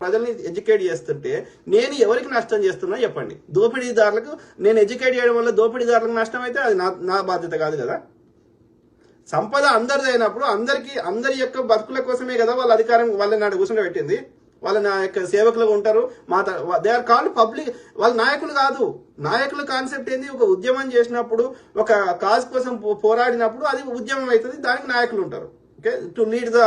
ప్రజల్ని ఎడ్యుకేట్ చేస్తుంటే నేను ఎవరికి నష్టం చేస్తున్నా చెప్పండి. దోపిడీదారులకు నేను ఎడ్యుకేట్ చేయడం వల్ల దోపిడీదారులకు నష్టం అయితే అది నా నా బాధ్యత కాదు కదా? సంపద అందరిది అయినప్పుడు అందరికి అందరి యొక్క బతుకుల కోసమే కదా వాళ్ళ అధికారం వాళ్ళని నాడు కూర్చొని పెట్టింది. వాళ్ళ నా యొక్క సేవకులుగా ఉంటారు. మా దే ఆర్ కాల్డ్ పబ్లిక్ వాళ్ళ నాయకులు కాదు. నాయకుల కాన్సెప్ట్ ఏంది? ఒక ఉద్యమం చేసినప్పుడు ఒక కాజ్ కోసం పో- పోరాడినప్పుడు అది ఉద్యమం అవుతుంది. దానికి నాయకులు ఉంటారు. Okay? To lead the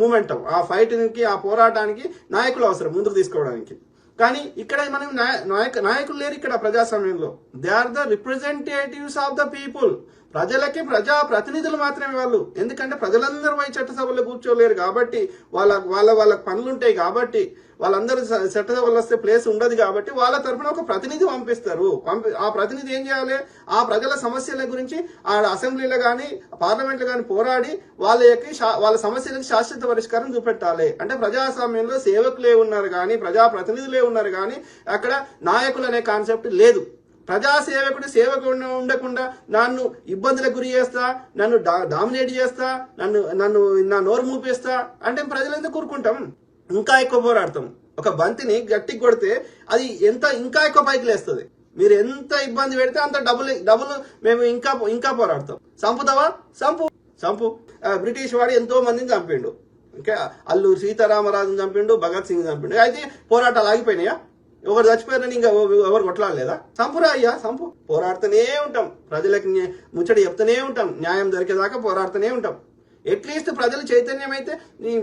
momentum ఆ ఫైట్కి ఆ పోరాటానికి నాయకులు అవసరం ముందుకు తీసుకోవడానికి. కానీ ఇక్కడ మనం నాయక నాయకులు లేరు ఇక్కడ ప్రజాస్వామ్యంలో. They are the representatives of the people ప్రజలకి ప్రజా ప్రతినిధులు మాత్రమే వాళ్ళు. ఎందుకంటే ప్రజలందరూ పోయి చట్టసభలో కూర్చోలేరు కాబట్టి వాళ్ళ వాళ్ళ వాళ్ళ పనులు ఉంటాయి కాబట్టి వాళ్ళందరూ స- వాళ్ళు వస్తే ప్లేస్ ఉండదు కాబట్టి వాళ్ళ తరఫున ఒక ప్రతినిధి పంపిస్తారు. పంపి ఆ ప్రతినిధి ఏం చేయాలి? ఆ ప్రజల సమస్యల గురించి ఆ అసెంబ్లీలో కానీ పార్లమెంట్లో కానీ పోరాడి వాళ్ళ యొక్క శా- వాళ్ళ సమస్యలకు శాశ్వత పరిష్కారం చూపెట్టాలి. అంటే ప్రజాస్వామ్యంలో సేవకులే ఉన్నారు కానీ ప్రజా ప్రతినిధులే ఉన్నారు కానీ అక్కడ నాయకులు అనే కాన్సెప్ట్ లేదు. ప్రజాసేవకుడు సేవకుడు ఉండకుండా నన్ను ఇబ్బందులకు గురి చేస్తా నన్ను డామినేట్ చేస్తా నన్ను నన్ను నా నోరు మూపేస్తా అంటే ప్రజలందరూ ఎందుకు కూరుకుంటాం ఇంకా ఎక్కువ పోరాడతాం ఒక బంతిని గట్టికి కొడితే అది ఎంత ఇంకా ఎక్కువ పైకి లేస్తుంది. మీరు ఎంత ఇబ్బంది పెడితే అంత డబుల్ డబుల్ మేము ఇంకా ఇంకా పోరాడతాం చంపుతావా? చంపు. చంపు. బ్రిటిష్ వాడు ఎంతో మందిని చంపిండు. ఇంకా అల్లు సీతారామరాజుని చంపిండు భగత్ సింగ్ చంపిండు. అయితే పోరాటాలు ఆగిపోయినాయా? ఎవరు చచ్చిపోయారని ఇంకా ఎవరు కొట్లాడలేదా? సంపురా అయ్యా సంపు పోరాడుతూనే ఉంటాం. ప్రజలకు ముచ్చట చెప్తూనే ఉంటాం. న్యాయం దొరికేదాకా పోరాడుతూనే ఉంటాం. అట్లీస్ట్ ప్రజలు చైతన్యం అయితే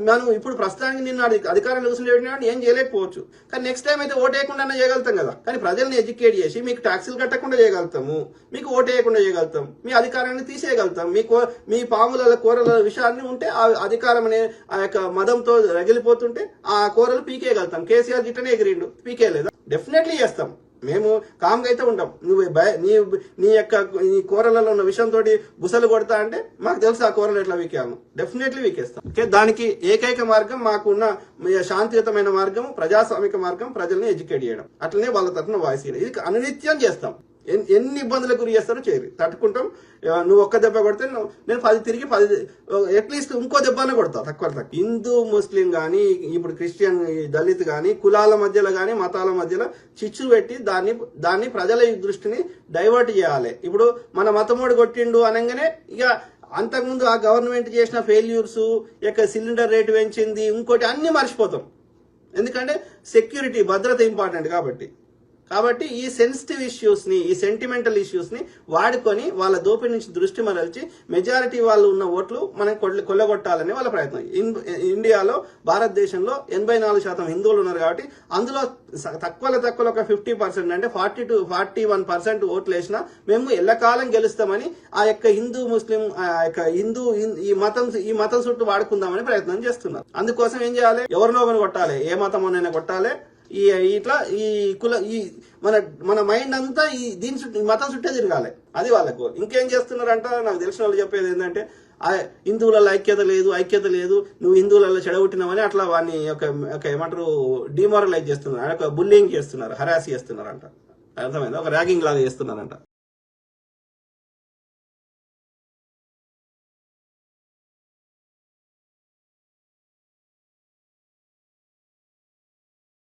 మనం ఇప్పుడు ప్రస్తుతానికి నిన్న అధికారం అధికారంలో కూర్చుని ఏం చేయలేకపోవచ్చు. కానీ నెక్స్ట్ టైం అయితే ఓటేయకుండా చేయగలుగుతాం కదా. కానీ ప్రజల్ని ఎడ్యుకేట్ చేసి మీకు ట్యాక్సీలు కట్టకుండా చేయగలుగుతాము. మీకు ఓటేయకుండా చేయగలుగుతాం. మీ అధికారాన్ని తీసేయగలుగుతాం. మీ కో మీ పాముల కూరల విషయాన్ని ఉంటే ఆ అధికారం అనే ఆ యొక్క మదంతో రగిలిపోతుంటే ఆ కూరలు పీకేయగలుగుతాం. కేసీఆర్ గిట్టనే ఎగిరిండు. పీకేయలేదా. డెఫినెట్లీ చేస్తాం. మేము కామ్గా అయితే ఉంటాం. నువ్వు భయ నీ నీ యొక్క నీ కూరలలో ఉన్న విషయంతో బుసలు కొడతా అంటే మాకు తెలుసు ఆ కూరలు ఎట్లా వీకాము. డెఫినెట్లీ వీకేస్తాం. ఓకే దానికి ఏకైక మార్గం మాకున్న శాంతియుతమైన మార్గం ప్రజాస్వామిక మార్గం ప్రజల్ని ఎడ్యుకేట్ చేయడం. అట్లనే వాళ్ళ తరఫున వాయిస్ ఇది అనునిత్యం చేస్తాం. ఎన్ని ఇబ్బందులకు గురి చేస్తారో చేయరు. తట్టుకుంటాం. నువ్వు ఒక్క దెబ్బ కొడితే నేను పది తిరిగి పది అట్లీస్ట్ ఇంకో దెబ్బనే కొడతా తక్కువ తక్కువ. హిందూ ముస్లిం కానీ ఇప్పుడు క్రిస్టియన్ దళిత్ కానీ కులాల మధ్యలో కానీ మతాల మధ్యలో చిచ్చు పెట్టి దాన్ని దాన్ని ప్రజల దృష్టిని డైవర్ట్ చేయాలి. ఇప్పుడు మన మతమోడు కొట్టిండు అనగానే ఇక అంతకుముందు ఆ గవర్నమెంట్ చేసిన ఫెయిల్యూర్స్ యొక్క సిలిండర్ రేటు పెంచింది ఇంకోటి అన్ని మర్చిపోతాం. ఎందుకంటే సెక్యూరిటీ భద్రత ఇంపార్టెంట్ కాబట్టి. కాబట్టి ఈ సెన్సిటివ్ ఇష్యూస్ని ఈ సెంటిమెంటల్ ఇష్యూస్ని వాడుకొని వాళ్ళ దోపిడీ నుంచి దృష్టి మరల్చి మెజారిటీ వాళ్ళు ఉన్న ఓట్లు మనం కొల్లగొట్టాలని వాళ్ళ ప్రయత్నం. ఇన్- ఇండియాలో భారతదేశంలో ఎనభై నాలుగు శాతం హిందువులు ఉన్నారు కాబట్టి అందులో తక్కువలో తక్కువ ఒక ఫిఫ్టీ పర్సెంట్ అంటే forty to forty one percent ఓట్లు వేసినా మేము ఎల్లకాలం గెలుస్తామని ఆ యొక్క హిందూ ముస్లిం ఆ యొక్క హిందూ ఈ మతం ఈ మతం చుట్టూ వాడుకుందామని ప్రయత్నం చేస్తున్నారు. అందుకోసం ఏం చేయాలి? ఎవరినో కొట్టాలి. ఏ మతం కొట్టాలి. ఈ ఇట్లా ఈ కుల ఈ మన మన మైండ్ అంతా ఈ దీని చుట్టూ ఈ మతం చుట్టే తిరగాలి. అది వాళ్ళకు. ఇంకేం చేస్తున్నారంట? నాకు తెలిసిన వాళ్ళు చెప్పేది ఏంటంటే హిందువులలో ఐక్యత లేదు ఐక్యత లేదు నువ్వు హిందువులలో చెడగొట్టినావని అట్లా వాడిని ఒక ఒక ఏమంటారు డిమోరలైజ్ చేస్తున్నారు. ఒక బుల్లింగ్ చేస్తున్నారు హరాస్ చేస్తున్నారంట. అర్థమైందా? ఒక ర్యాగింగ్ లాగా చేస్తున్నారంట.